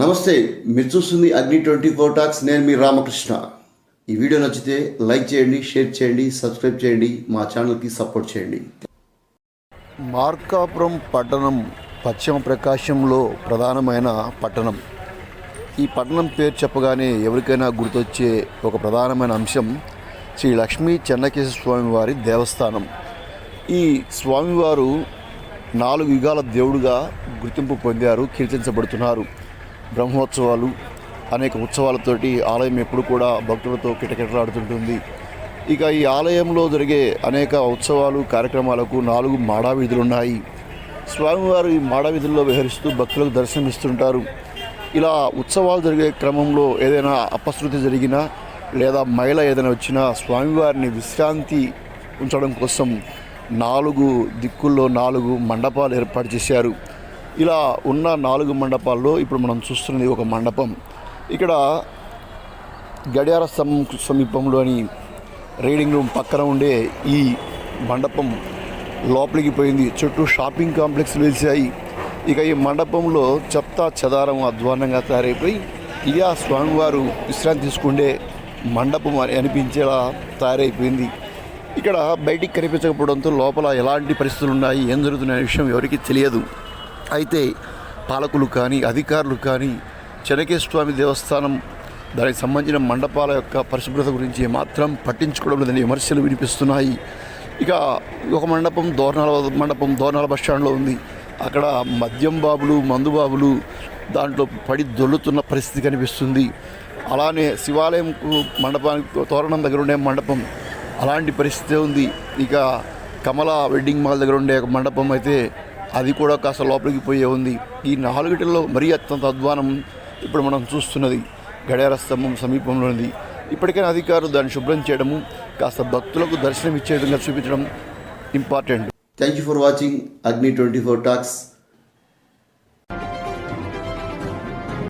నమస్తే మీరు చూస్తుంది అగ్ని ట్వంటీ ఫోర్ టాక్స్ నేను మీ రామకృష్ణ. ఈ వీడియో నచ్చితే లైక్ చేయండి షేర్ చేయండి సబ్స్క్రైబ్ చేయండి మా ఛానల్కి సపోర్ట్ చేయండి. మార్కాపురం పట్టణం పశ్చిమ ప్రకాశంలో ప్రధానమైన పట్టణం. ఈ పట్టణం పేరు చెప్పగానే ఎవరికైనా గుర్తొచ్చే ఒక ప్రధానమైన అంశం శ్రీ లక్ష్మీ చెన్నకేశ్వర స్వామివారి దేవస్థానం. ఈ స్వామివారు నాలుగు యుగాల దేవుడుగా గుర్తింపు పొందారు కీర్తించబడుతున్నారు. బ్రహ్మోత్సవాలు అనేక ఉత్సవాలతోటి ఆలయం ఎప్పుడు కూడా భక్తులతో కిటకిటలాడుతుంటుంది. ఇక ఈ ఆలయంలో జరిగే అనేక ఉత్సవాలు కార్యక్రమాలకు నాలుగు మాడావీధులు ఉన్నాయి స్వామివారు ఈ మాడావీధుల్లో విహరిస్తూ భక్తులకు దర్శనమిస్తుంటారు. ఇలా ఉత్సవాలు జరిగే క్రమంలో ఏదైనా అపశృతి జరిగినా లేదా మహిళ ఏదైనా వచ్చినా స్వామివారిని విశ్రాంతి ఉంచడం కోసం నాలుగు దిక్కుల్లో నాలుగు మండపాలు ఏర్పాటు చేశారు. ఇలా ఉన్న నాలుగు మండపాల్లో ఇప్పుడు మనం చూస్తున్నది ఒక మండపం. ఇక్కడ గడియార స్తంభం సమీపంలోని రీడింగ్ రూమ్ పక్కన ఉండే ఈ మండపం లోపలికి పోయింది. చుట్టూ షాపింగ్ కాంప్లెక్స్ వెలిసాయి ఇక ఈ మండపంలో చెత్త చెదారం అధ్వానంగా తయారైపోయి ఇక స్వామివారు విశ్రాంతి తీసుకుండే మండపం అని అనిపించేలా తయారైపోయింది. ఇక్కడ బయటికి కనిపించకపోవడంతో లోపల ఎలాంటి పరిస్థితులు ఉన్నాయి ఏం జరుగుతున్న విషయం ఎవరికీ తెలియదు. అయితే పాలకులు కానీ అధికారులు కానీ చెనకేశ్వర స్వామి దేవస్థానం దానికి సంబంధించిన మండపాల యొక్క పరిశుభ్రత గురించి మాత్రం పట్టించుకోవడం లేదని విమర్శలు వినిపిస్తున్నాయి. ఇక ఒక మండపం దోర్నాల మండపం దోర్నాల బస్ స్టాండ్లో ఉంది. అక్కడ మద్యం బాబులు మందు బాబులు దాంట్లో పడి దొల్లుతున్న పరిస్థితి కనిపిస్తుంది. అలానే శివాలయంకు మండపానికి తోరణం దగ్గర ఉండే మండపం అలాంటి పరిస్థితి ఉంది. ఇక కమల వెడ్డింగ్ మాల్ దగ్గర ఉండే ఒక మండపం అయితే అది కూడా కాస్త లోపలికి పోయే ఉంది. ఈ నాలుగిటిలో మరీ అత్యంత అధ్వానం ఇప్పుడు మనం చూస్తున్నది గడియార స్తంభం సమీపంలో ఉంది ఇప్పటికైనా అధికారులు దాన్ని శుభ్రం చేయడము కాస్త భక్తులకు దర్శనం ఇచ్చే విధంగా చూపించడం important thank you for watching Agni twenty four talks